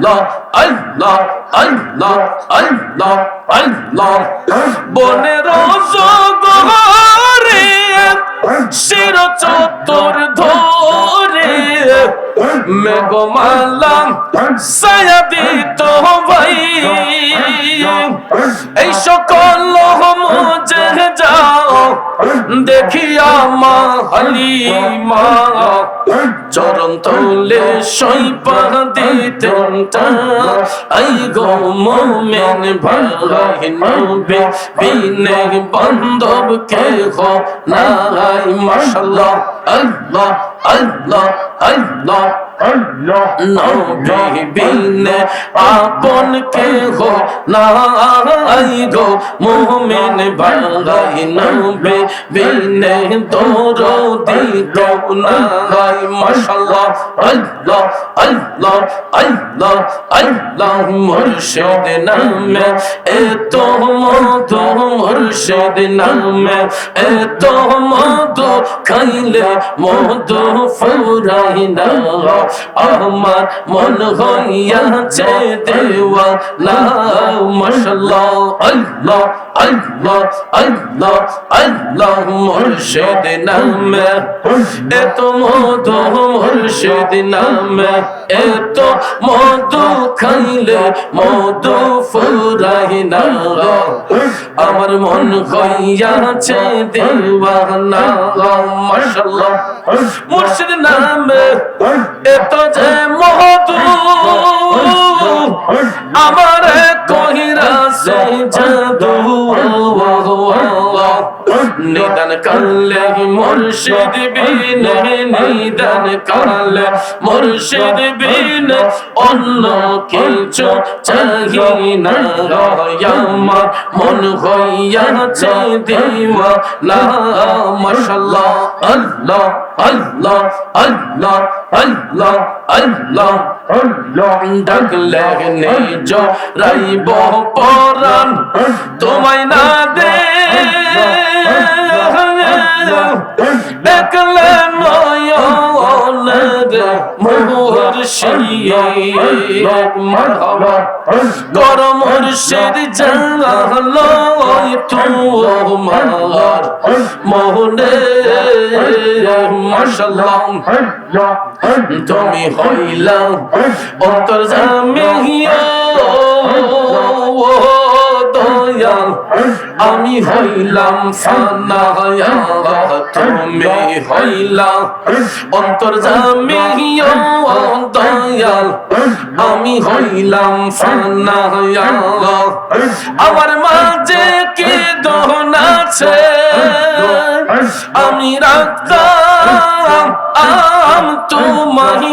আল্লাহ আল্লাহ আল্লাহ আল্লাহ আল্লাহ। বনের জগরে শির চত্বর ধরে মেঘমালা সায়াদি তো ভাই এই সকল মুজে যাও, দেখিয়া মা হালিমা। চরণ তলে সৈপা গো বান্ধব কে হো নাই আল্লাহ আল্লাহ আল্লাহ। বিনে আপন কে গো না গো। মোহমেন ভালাই নবে বিনে দৌড় দিত না মশাল্লাহ আল্লাহ। আল্লাহ আল্লাহ আল্লাহ মুর্শিদ নামে। এত মধু মুর্শিদ নামে। এত মধু খাইলে মধু ফুরাই না আমার মন হইয়াছে দেওয়া না মাশাল্লাহ আল্লাহ আল্লাহ আল্লাহ আল্লাহ মুর্শিদ নামে। এত মধু মুর্শিদ নামে। এত মধু খাইলে মধু ফুরাই না আমার মন হইয়াছে দেওয়ানা মাশাল্লাহ মুর্শিদ নামে এত যে মধু আমার কহিরা সে জাদু নিদান কালে মুর্শিদ বিন নিদান কালে মুর্শিদ বিন অন্য কিছু চাহি না আমার মন হইয়াছে দিমা না মাশাল্লাহ আল্লাহ আল্লাহ আল্লাহ আল্লাহ আল্লাহ ডাকলে নিজ রাইব পরাণ, তোমায় না দে। দেখলে নয়ন মোর গর মুর্শিদ জানালো তোমার মোহনে মাশাল্লাহ তুমি হইলা অন্তর জামিয়া আমি হইলাম ফানায়া তুমি হইলা অন্তর দয়াল, আমি হইলাম আমার মাঝে কি দহন আছে? আমি রাখতাম আম তোমাহি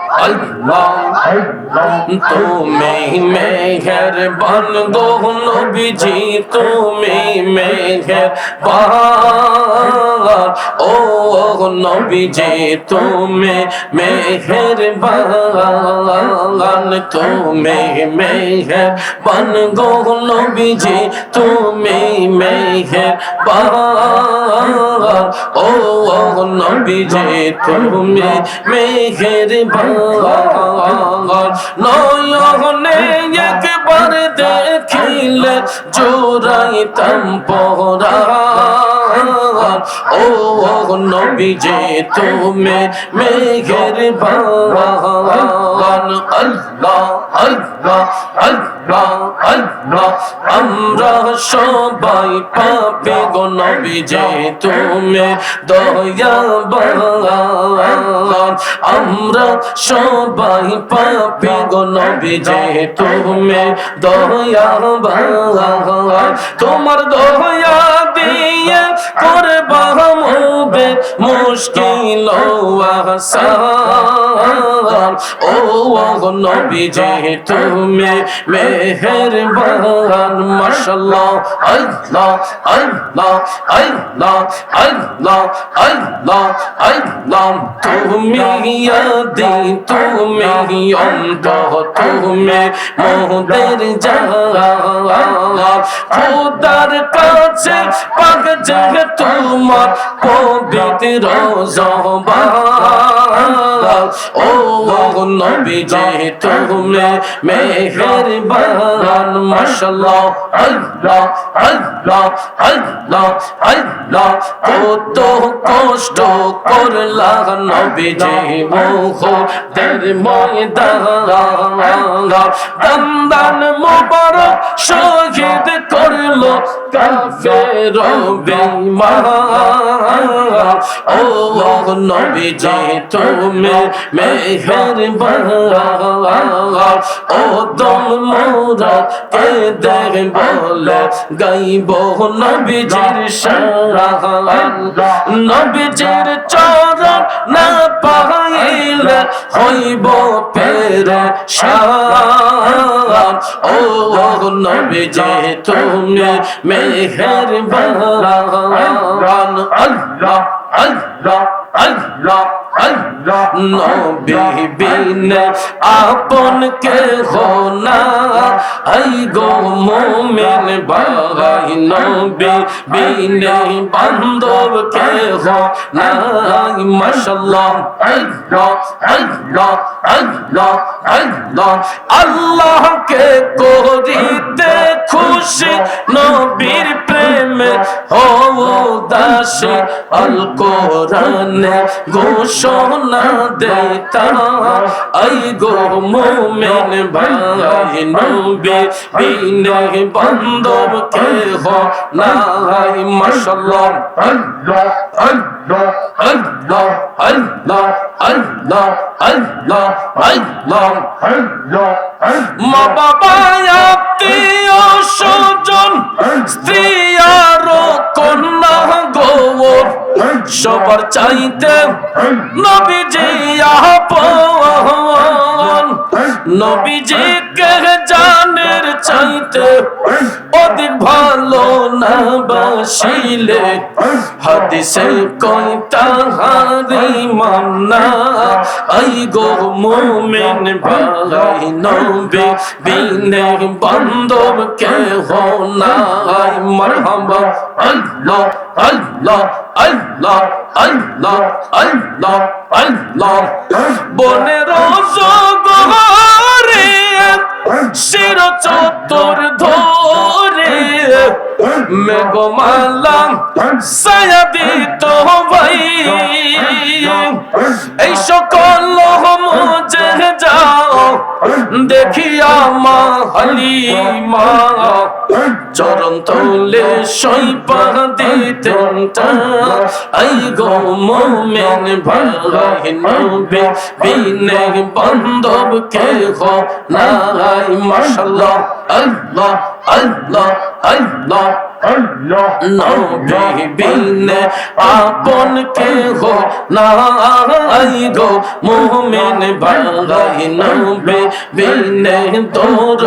তুমি বন দোহলো বিজি তুমি মেঘের বান ও নবীজি, তুমি মেঘের বন গো নবীজি, তুমি মেঘের বান ও নবীজি, তুমি মেঘের বান নয়নে একবার দেখিলে জোড়াইতাম পহরা ও নবী যে তুমি মেঘের বাগান আল্লাহ আল্লাহ আল্লাহ আল্লাহ আমরা সবাই পাপে গো নবী যে তুমি দয়া দয়াবান আমরা সবাই পাপি গো যে তুমি দয়াবান। তোমার দয়া দিয়ে করবা মুবে মুশকিল আসান ও নবী যে তুমি মেহেরবান, মাশাআল্লাহ, আল্লাহ আল্লাহ আল্লাহ আল্লাহ আল্লাহ আল্লাহ। তুমি ইয়াদি তুমি অন্ত তুমি মোদের জান খোদার কাছে পাক জগ তোমার পবিত্র জবান। ও নবী যে তুমি মেহেরবান, মাশাআল্লাহ, আল্লাহ আল্লাহ আল্লাহ আল্লাহ। কত কষ্ট করলা নবী যে মোহ দের ময়দান দন্দন মুবারক শহীদ করল কাফের বেঈমান ও নবী যে তুমি মেহেরবান। ও দম মোরা কে দেখ বলে গাইব নবীজির শান নবীজির চরণ না পাইলে হইব পেরে শান ও নবীজি, তুমি মেহেরবান আল্লাহ আল্লাহ আল্লাহ আল্লাহ। আপন কে গো মোমিন বাগাই নবী বিন বান্ধব কে আল্লাহ কে করিতে খুশি নবীর প্রেমে হো দাসী আল কোরআনে ঘোষণা দেতা। আই গো মোমেন ভাই, নবী বিনে বান্ধব কে হো নাই, মাশাআল্লাহ। আল্লাহ আল্লাহ আল্লাহ আল্লাহ আল্লাহ আল্লাহ আল্লাহ মা বাবা আত্মীয় স্বজন, স্ত্রী সবার চাইতে নবীজি আপন। নবীজি কে জানের চাইতে অধিক ভালো না বাসিলে। হাদিসে কই তাহারি মান্না আই গো মোমেন ভাই, নবী বিনে বান্ধব কে হো নাই। মারহাবা, আল্লাহ আল্লাহ আল্লাহ আল্লাহ আল্লাহ আল্লাহ। বনের জগরে শির চতুর ধরে মেঘমালা সায়াদি তো ভাই। এই সকল দেখিয়া মা হালিমা, চরণ তলে সইপা দিতেন আই গো মোমেন ভাই নবে, বিনে বান্ধব কে হো নাই মাশাআল্লাহ আল্লাহ আল্লাহ আল্লাহ। বিনে আপন কে হো নাই গো। মোমেন ভাই নবী বিনে তোর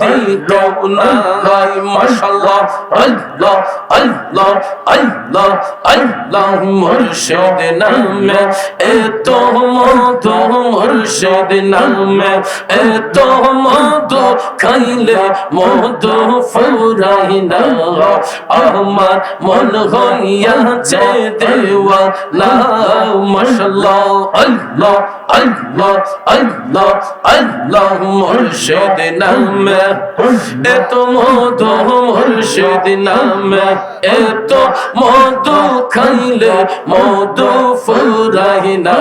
দিত নাই, মাশাআল্লাহ, আল্লাহ। আল্লাহ আল্লাহ আল্লাহ মুর্শিদ নামে। এত মধু মুর্শিদ নামে। এত মধু খাইলে মধু ফুরাই না আমার মন হইয়াছে দেওয়া না মাশাআল্লাহ, আল্লাহ আল্লাহ আল্লাহ আল্লাহ মুর্শিদ নামে। এত মধু মুর্শিদ নামে। এত মধু খাইলে মধু ফুরাই না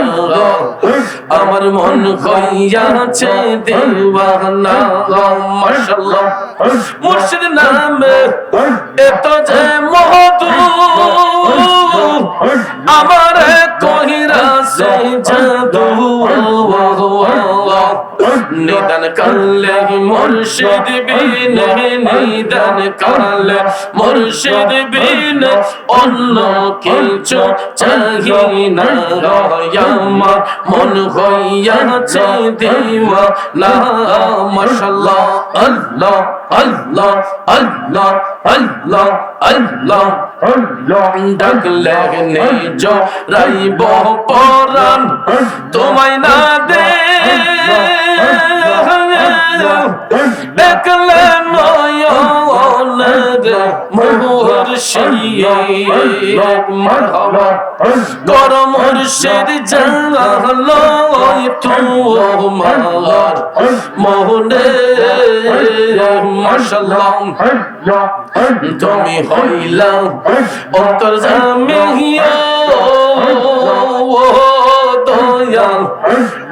আমার মন হইয়াছে দেওয়ানা মাশাল্লাহ মুর্শিদ নামে এত যে মধু আমার কহিরা সে জাদু। নিদান কালে মুর্শিদ বিন নিদান কালে মুর্শিদ বিন অন্য কিছু চাহি না আমার মন হইয়াছে দিওয়া না মাশাল্লাহ, আল্লাহ আল্লাহ আল্লাহ আল্লাহ আল্লাহ। ডাকলে নিজ রাইব পরাণ, তোমায় না দে। দেখলে নয়ন রে মুর্শিদ মারহাবা কর মুর্শিদ জানলো তোমার মোহনে মাশাল্লাহ তুমি হইলা অন্তর জামিয়া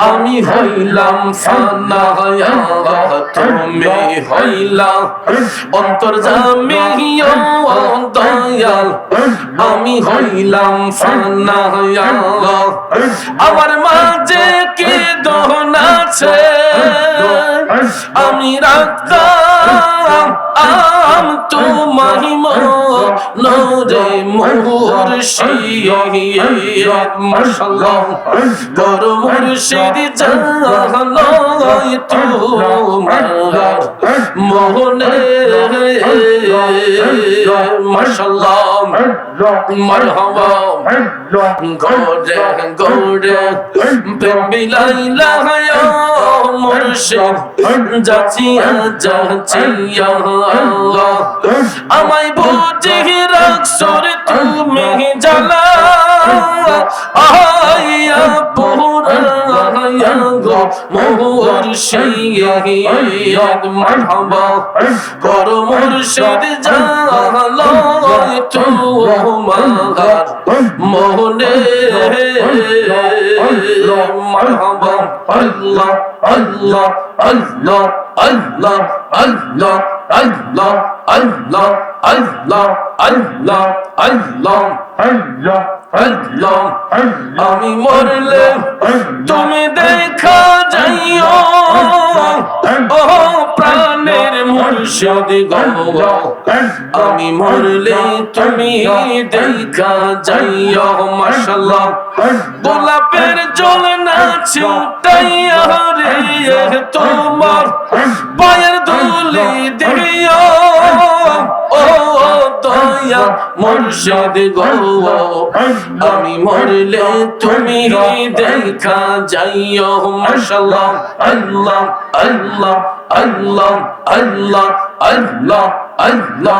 আমি হইলাম সানায়া তুমি হইলা অন্তর দয়াল। আমি হইলাম সানায়া আমার মাঝে কি দহন আছে? আমি রাখতাম আম তোমারি মোরে মুর্শিদ মাশাআল্লাহ তোর মুর্শিদ জানাই তোমার মোহনে মাশাআল্লাহ مرحبا گوڑے گوڑے بیبی لائلہ یا مرشد جاچیا جاچیا আমায় বুঝে রাখসর তুমি জানা আয়া পুরা গো মোহ মুর্শিদ মারহাবা কর মুর্শিদ জালা তোমার মোহনে মারহাবা আল্লাহ আল্লাহ আল্লাহ আল্লাহ আল্লাহ আল্লাহ আল্লাহ আল্লাহ আল্লাহ আল্লাহ আল্লাহ আমি মরলে তুমি দেখা মুর্শিদ আমি মরলে তুমি দেখা যাইও মাশাল্লাহ গোলাপের জল না ছিটাইয়া রে তোমার পায়ের দুলি দিও। ও দয়া মুর্শিদ গো আমি মরলে তুমি দেখা যাইও মাশাল্লাহ আল্লাহ আল্লাহ আল্লাহ আল্লাহ আল্লাহ।